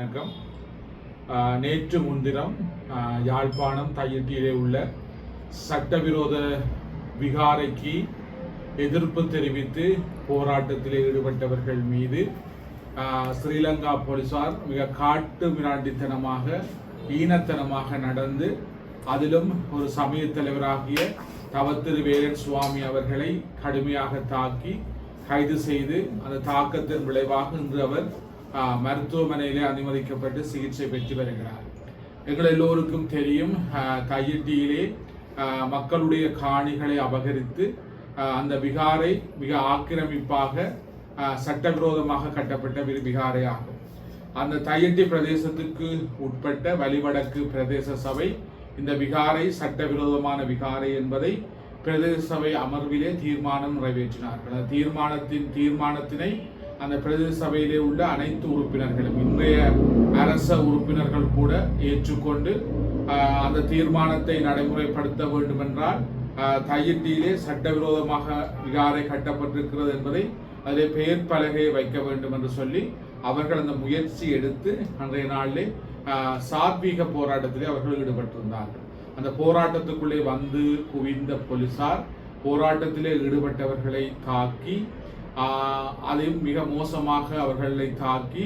வணக்கம். நேற்று முன்தினம் யாழ்ப்பாணம் தையிட்டியிலே உள்ள சட்டவிரோத விகாரைக்கு எதிர்ப்பு தெரிவித்து போராட்டத்தில் ஈடுபட்டவர்கள் மீது ஸ்ரீலங்கா போலீசார் மிக காட்டு மிராண்டித்தனமாக ஈனத்தனமாக நடந்து அதிலும் ஒரு சமய தலைவராகிய தவத்திரு வேலன் சுவாமி அவர்களை கடுமையாக தாக்கி கைது செய்து அந்த தாக்கத்தின் விளைவாக இன்று அவர் மருத்துவமனையிலே அனுமதிக்கப்பட்டு சிகிச்சை பெற்று வருகிறார். எங்கள் எல்லோருக்கும் தெரியும் ஆஹ், கையெட்டியிலே மக்களுடைய காணிகளை அபகரித்து அந்த விகாரை மிக ஆக்கிரமிப்பாக சட்டவிரோதமாக கட்டப்பட்ட விகாரை ஆகும். அந்த தையட்டி பிரதேசத்துக்கு உட்பட்ட வலிவடக்கு பிரதேச சபை இந்த விகாரை சட்டவிரோதமான விகாரை என்பதை பிரதேச சபை அமர்விலே தீர்மானம் நிறைவேற்றினார்கள். அந்த தீர்மானத்தின் தீர்மானத்தினை அந்த பிரதேச சபையிலே உள்ள அனைத்து உறுப்பினர்களும் இன்றைய அரச உறுப்பினர்கள் கூட ஏற்றுக்கொண்டு அந்த தீர்மானத்தை நடைமுறைப்படுத்த வேண்டுமென்றால் தயிர்டியிலே சட்டவிரோதமாக விகாரை கட்டப்பட்டிருக்கிறது என்பதை அதிலே பெயர் பலகையை வைக்க வேண்டும் என்று சொல்லி அவர்கள் அந்த முயற்சி எடுத்து அன்றைய நாளிலே ஆஹ், சாத்வீக போராட்டத்திலே அவர்கள் ஈடுபட்டிருந்தார்கள். அந்த போராட்டத்துக்குள்ளே வந்து குவிந்த போலீசார் போராட்டத்திலே ஈடுபட்டவர்களை தாக்கி அதையும் மிக மோசமாக அவர்களை தாக்கி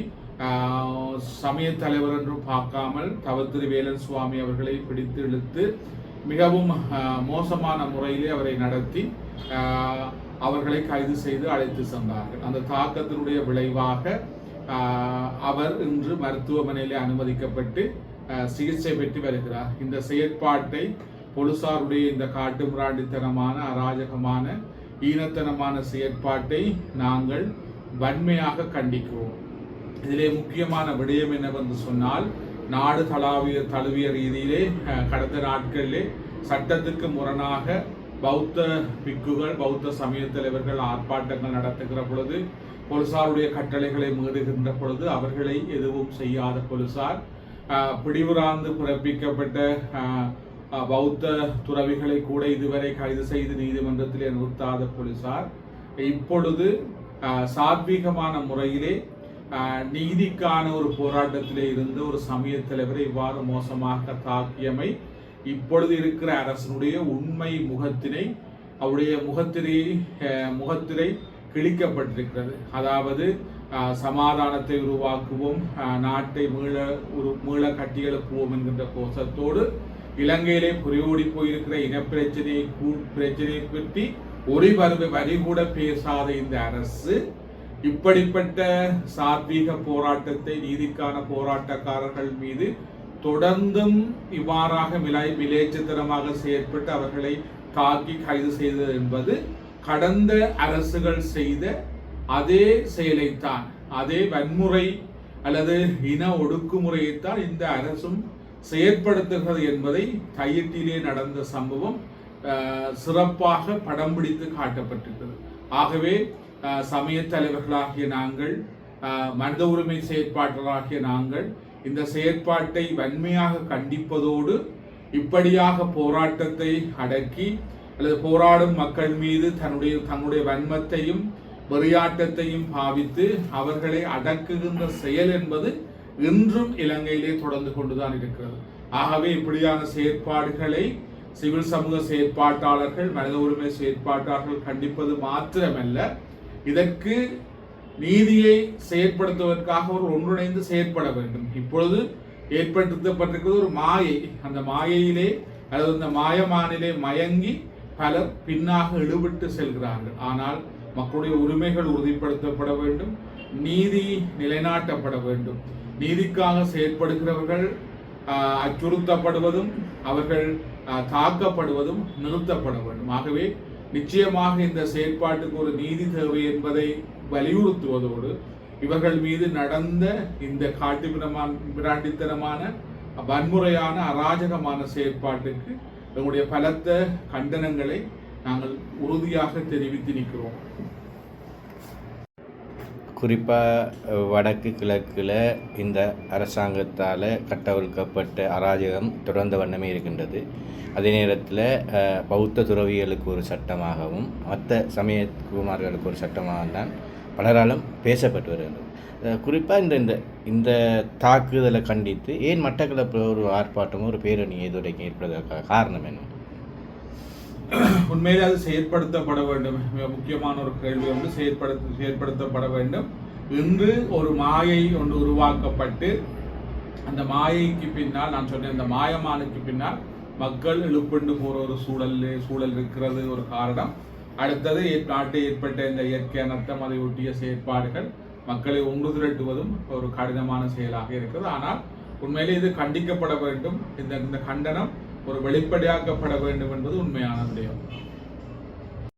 சமய தலைவர் என்றும் பார்க்காமல் தவத்திரு வேலன் சுவாமி அவர்களை பிடித்து இழுத்து மிகவும் மோசமான முறையிலே அவரை நடத்தி அவர்களை கைது செய்து அழைத்து சென்றார்கள். அந்த தாக்கத்தினுடைய விளைவாக அவர் இன்று மருத்துவமனையிலே அனுமதிக்கப்பட்டு சிகிச்சை பெற்று வருகிறார். இந்த செயற்பாட்டை பொலிசாருடைய இந்த காட்டுமிராண்டித்தனமான அராஜகமான ஈனத்தனமான செயற்பாட்டை நாங்கள் வன்மையாக கண்டிக்கிறோம். இதிலே முக்கியமான விடயம் என்னவென்று சொன்னால் நாடு தளாவிய தழுவிய ரீதியிலே கடந்த நாட்களிலே சட்டத்துக்கு முரணாக பௌத்த பிக்குகள் பௌத்த சமய தலைவர்கள் ஆர்ப்பாட்டங்கள் நடத்துகிற பொழுது போலீசாருடைய கட்டளைகளை மீறுகின்ற பொழுது அவர்களை எதுவும் செய்யாத போலீசார் பிடிவுராந்து பிறப்பிக்கப்பட்ட பௌத்த துறவிகளை கூட இதுவரை கைது செய்து நீதிமன்றத்திலே நிறுத்தாத போலீசார் இப்பொழுது சாத்வீகமான முறையிலே நீதிக்கான ஒரு போராட்டத்திலே இருந்து ஒரு சமய தலைவரை இவ்வாறு மோசமாக தாக்கியமை இப்பொழுது இருக்கிற அரசனுடைய உண்மை முகத்தினை அவருடைய முகத்திரை முகத்திரை கிழிக்கப்பட்டிருக்கிறது. அதாவது சமாதானத்தை உருவாக்குவோம் நாட்டை மீள உரு மீள கட்டியெழுப்புவோம் என்கின்ற கோஷத்தோடு இலங்கையிலே புரியோடி போயிருக்கிற இனப்பிரச்சனையை கூ- பிரச்சனையை பற்றி ஒரு வரு வரி கூட பேசாத இந்த அரசு இப்படிப்பட்ட சாத்வீக போராட்டத்தை நீதிக்கான போராட்டக்காரர்கள் மீது தொடர்ந்தும் இவ்வாறாக விலை விலேச்சத்தனமாக செயற்பட்டு அவர்களை தாக்கி கைது செய்தது என்பது கடந்த அரசுகள் செய்த அதே செயலைத்தான் அதே வன்முறை அல்லது இன ஒடுக்குமுறையைத்தான் இந்த அரசும் செயற்படுத்துகிறது என்பதை கையெட்டிலே நடந்த சம்பவம் சிறப்பாக படம் பிடித்து காட்டப்பட்டிருக்கிறது. ஆகவே சமய தலைவர்களாகிய நாங்கள் மனித உரிமை செயற்பாட்டராகிய நாங்கள் இந்த செயற்பாட்டை வன்மையாக கண்டிப்பதோடு இப்படியாக போராட்டத்தை அடக்கி அல்லது போராடும் மக்கள் மீது தன்னுடைய தன்னுடைய வன்மத்தையும் வெறியாட்டத்தையும் பாவித்து அவர்களை அடக்குகின்ற செயல் என்பது இன்றும் இலங்கையிலே தொடர்ந்து கொண்டுதான் இருக்கிறது. ஆகவே இப்படியான செயற்பாடுகளை சிவில் சமூக செயற்பாட்டாளர்கள் மனித உரிமை செயற்பாட்டாளர்கள் கண்டிப்பது மாத்திரமல்ல. இதற்கு நீதியை செயற்படுத்துவதற்காக ஒரு ஒன்றிணைந்து செயற்பட வேண்டும். இப்பொழுது ஏற்படுத்தப்பட்டிருக்கிறது ஒரு மாயை. அந்த மாயையிலே அல்லது அந்த மாயமானிலே மயங்கி பலர் பின்னாக இழுபட்டு செல்கிறார்கள். ஆனால் மக்களுடைய உரிமைகள் உறுதிப்படுத்தப்பட வேண்டும் நீதி நிலைநாட்டப்பட வேண்டும். நீதிக்காக செயற்படுகிறவர்கள் அச்சுறுத்தப்படுவதும் அவர்கள் தாக்கப்படுவதும் நிறுத்தப்பட வேண்டும். ஆகவே நிச்சயமாக இந்த செயற்பாட்டுக்கு ஒரு நீதி தேவை என்பதை வலியுறுத்துவதோடு இவர்கள் மீது நடந்த இந்த காட்டுமிடமான பிராண்டித்தனமான வன்முறையான அராஜகமான செயற்பாட்டுக்கு எங்களுடைய பலத்த கண்டனங்களை நாங்கள் உறுதியாக தெரிவித்து நிற்கிறோம். குறிப்பாக வடக்கு கிழக்கில் இந்த அரசாங்கத்தால் கட்டவிழ்க்கப்பட்ட அராஜகம் தொடர்ந்த வண்ணமே இருக்கின்றது. அதே நேரத்தில் பௌத்த துறவிகளுக்கு ஒரு சட்டமாகவும் மற்ற சமயக்குமார்களுக்கு ஒரு சட்டமாக தான் பலராலும் பேசப்பட்டு வருகின்றது குறிப்பாக இந்த இந்த இந்த தாக்குதலை கண்டித்து ஏன் மட்டக்களப்பில் ஒரு ஆர்ப்பாட்டமும் ஒரு பேரணி இதுவரைக்கும் ஏற்படுவதற்காக காரணம் என்ன? உண்மையிலே அது செயற்படுத்தப்பட வேண்டும். மிக முக்கியமான ஒரு கேள்வி ஒன்று செயற்படுத்த செயற்படுத்தப்பட வேண்டும். இன்று ஒரு மாயை ஒன்று உருவாக்கப்பட்டு அந்த மாயைக்கு பின்னால் நான் சொன்னேன் அந்த மாயமானுக்கு பின்னால் மக்கள் இழுப்புண்டு போகிற ஒரு சூழல் சூழல் இருக்கிறது ஒரு காரணம். அடுத்தது ஏற்- நாட்டில் ஏற்பட்ட இந்த இயற்கை அனர்த்தம் அதை ஒட்டிய செயற்பாடுகள் மக்களை ஒன்று திரட்டுவதும் ஒரு கடினமான செயலாக இருக்கிறது ஆனால் உண்மையிலே இது கண்டிக்கப்பட வேண்டும். இந்த இந்த கண்டனம் ஒரு வெளிப்படையாக்கப்பட வேண்டும் என்பது உண்மையான விடயம்.